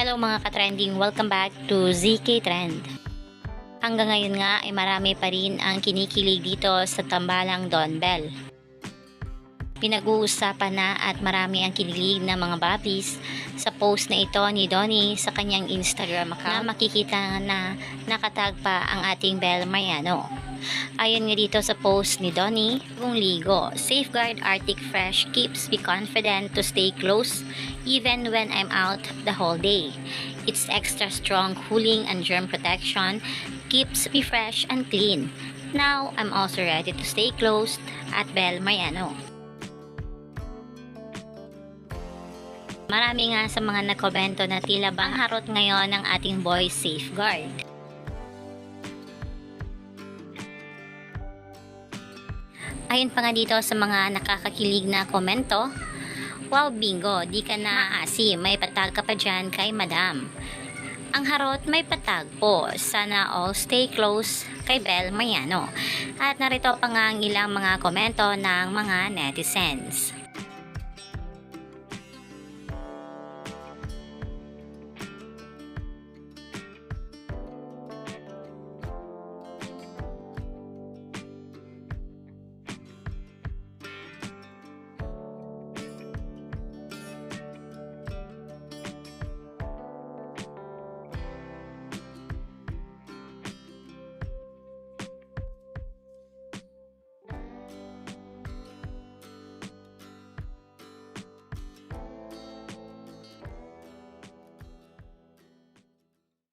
Hello mga ka-trending, welcome back to ZK Trend. Hanggang ngayon nga ay marami pa rin ang kinikilig dito sa tambalang Don Bell. Pinag-uusapan na at marami ang kinilig ng mga babis sa post na ito ni Donnie sa kanyang Instagram account na makikita na nakatag pa ang ating Bell Mariano. Ayon nga dito sa post ni Donnie, kung ligo, safeguard Arctic Fresh keeps me confident to stay close even when I'm out the whole day. Its extra strong cooling and germ protection keeps me fresh and clean. Now, I'm also ready to stay close at Bel Mariano. Marami nga sa mga nagkomento na tila bang harot ngayon ng ating boy safeguard. Ayon pa nga dito sa mga nakakakilig na komento, Wow, bingo, di ka na asi, may patag ka pa dyan kay madam. Ang harot may patag po. Sana all stay close kay Bel Mariano. At narito pa nga ang ilang mga komento ng mga netizens.